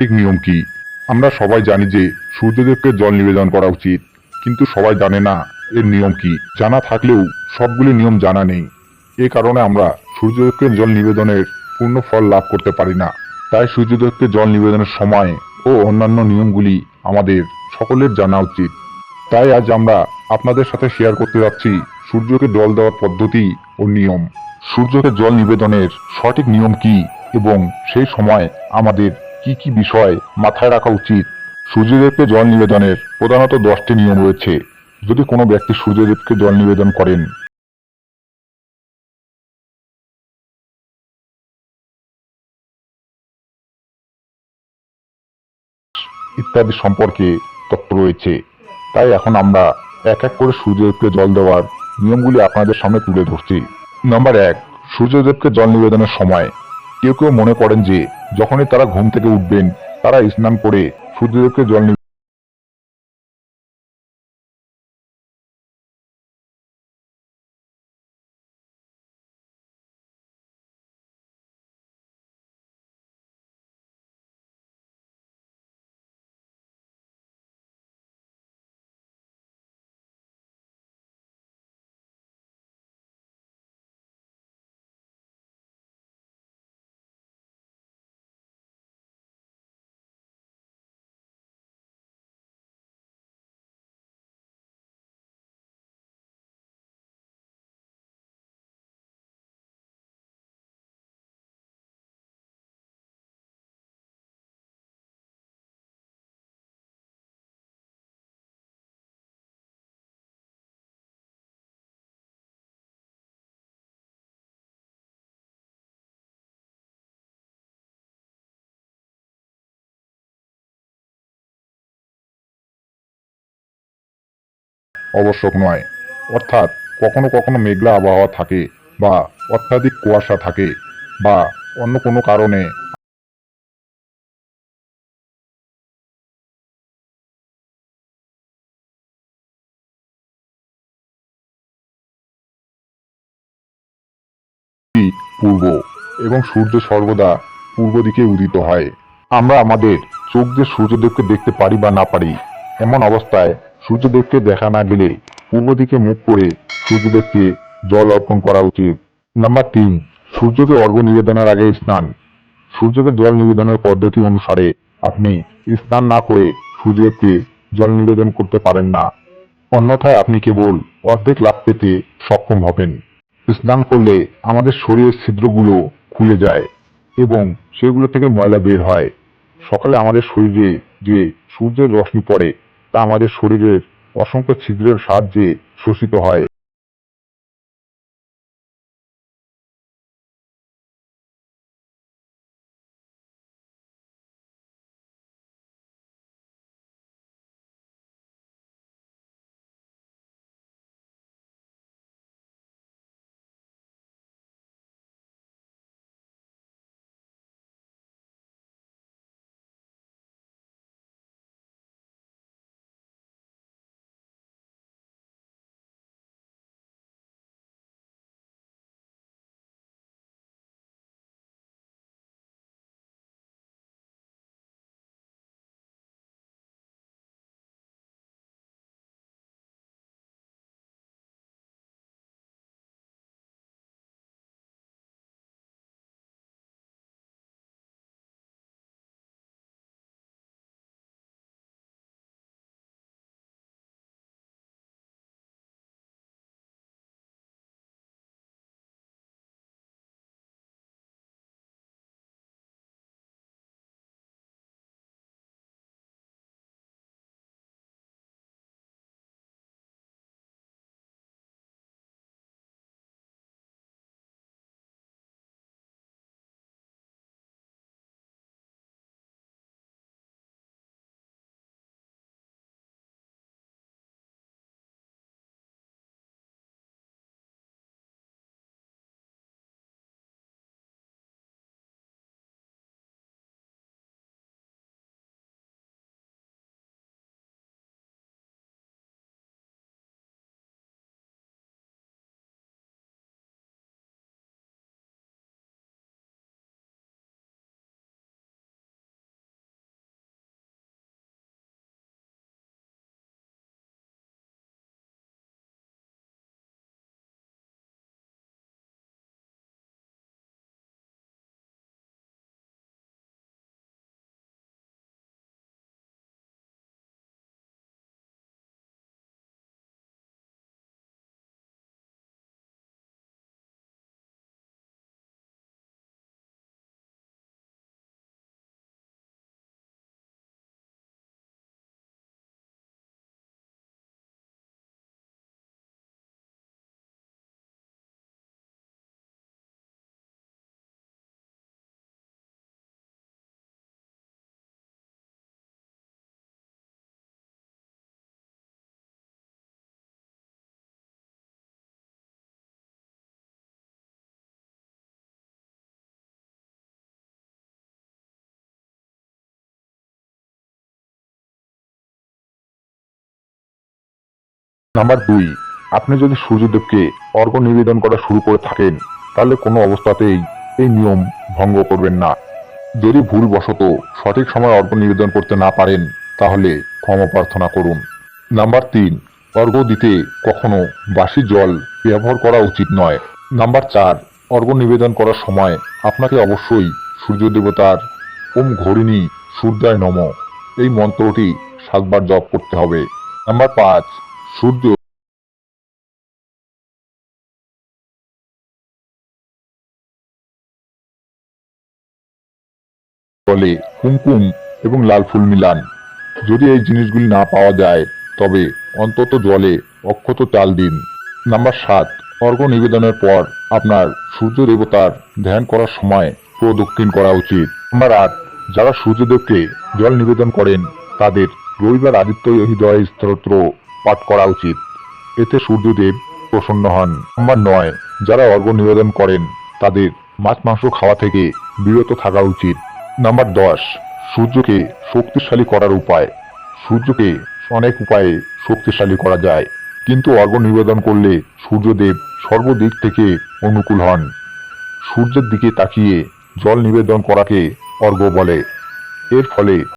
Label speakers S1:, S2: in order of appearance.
S1: ঠিক নিয়ম কি? আমরা সবাই জানি যে সূর্যদেবকে জল নিবেদন করা উচিত, কিন্তু সবাই জানে না এর নিয়ম কি। জানা থাকলেও সবগুলি নিয়ম জানা নেই। এ কারণে আমরা সূর্যদেবকে জল নিবেদনের পূর্ণ ফল লাভ করতে পারি না। তাই সূর্যদেবকে জল নিবেদনের সময় ও অন্যান্য নিয়মগুলি আমাদের সকলের জানা উচিত। তাই আজ আমরা আপনাদের সাথে শেয়ার করতে যাচ্ছি সূর্যকে জল দেওয়ার পদ্ধতি ও নিয়ম। সূর্যকে জল নিবেদনের সঠিক নিয়ম কি এবং সেই সময় আমাদের কি কি বিষয় মাথায় রাখা উচিত? সূর্যদেবকে জল নিবেদনের প্রধানত দশটি নিয়ম রয়েছে। যদি কোনো ব্যক্তি সূর্যদেবকে জল নিবেদন করেন। ইত্যাদি সম্পর্কে তত্ত্ব রয়েছে। তাই এখন আমরা এক এক করে সূর্যদেবকে জল দেওয়ার নিয়মগুলি আপনাদের সামনে তুলে ধরছি। নাম্বার এক, সূর্যদেবকে জল নিবেদনের সময় কেউ কেউ মনে করেন যে, যখনই তারা ঘুম থেকে উঠবেন, তারা স্নান করে সূর্যদেবকে জল আবশ্যক নয়। অর্থাৎ কখনো কখনো মেঘলা আবহাওয়া থাকে বা অত্যাধিক কুয়াশা থাকে বা অন্য কোনো কারণে পূর্ব এবং সূর্য সর্বদা পূর্ব দিকে উদিত হয়। আমরা আমাদের চোখ দিয়ে সূর্যদেবকে দেখতে পারি বা না পারি, এমন অবস্থায় সূর্যদেবকে দেখা না গেলে পূর্ব দিকে মুখ করে সূর্যদেবকে জল অর্পণ করা উচিত। নাম্বার তিন, সূর্যকে অর্ঘ্য নিবেদনের আগে স্নান। সূর্যকে জল নিবেদনের পদ্ধতি অনুসারে আপনি স্নান না করে সূর্যদেবকে জল নিবেদন করতে পারেন না। অন্যথায় আপনি কেবল অর্ধেক লাভ পেতে সক্ষম হবেন। স্নান করলে আমাদের শরীরের ছিদ্রগুলো খুলে যায় এবং সেগুলো থেকে ময়লা বের হয়। সকালে আমাদের শরীরে যে সূর্যের রশ্মি পড়ে তা আমাদের শরীরের অসংখ্য ছিদ্রের সাহায্যে শোষিত হয়। নাম্বার দুই, আপনি যদি সূর্যদেবকে অর্ঘ্য নিবেদন করা শুরু করে থাকেন, তাহলে কোনো অবস্থাতেই এই নিয়ম ভঙ্গ করবেন না। যদি ভুলবশত সঠিক সময় অর্ঘ্য নিবেদন করতে না পারেন, তাহলে ক্ষমা প্রার্থনা করুন। নাম্বার তিন, অর্ঘ্য দিতে কখনো বাসি জল ব্যবহার করা উচিত নয়। নাম্বার চার, অর্ঘ্য নিবেদন করার সময় আপনাকে অবশ্যই সূর্য দেবতার ওম ঘরিণী সূর্যায় নম। এই মন্ত্রটি সাতবার জপ করতে হবে। নাম্বার পাঁচ সূর্য জলে কুমকুম এবং লাল ফুল মিলান। যদি এই জিনিসগুলি না পাওয়া যায়, তবে অন্তত জলে অক্ষত চাল দিন। নাম্বার সাত অর্ঘ নিবেদনের পর আপনার সূর্য দেবতার ধ্যান করার সময় প্রদক্ষিণ করা উচিত। নাম্বার আট, যারা সূর্যদেবকে জল নিবেদন করেন, তাদের রবিবার আদিত্য হৃদয় স্তোত্র পাঠ করা উচিত। এতে সূর্যদেব প্রসন্ন হন। নাম্বার নয়, যারা অর্ঘ্য নিবেদন করেন, তাদের মাছ, মাংস খাওয়া থেকে বিরত থাকা উচিত। নাম্বার দশ, সূর্যকে শক্তিশালী করার উপায়। সূর্যকে অনেক উপায়ে শক্তিশালী করা যায়। কিন্তু অর্ঘ্য নিবেদন করলে সূর্যদেব সর্বদিক থেকে অনুকূল হন। সূর্যের দিকে তাকিয়ে জল নিবেদন করাকে অর্ঘ্য বলে। এর ফলে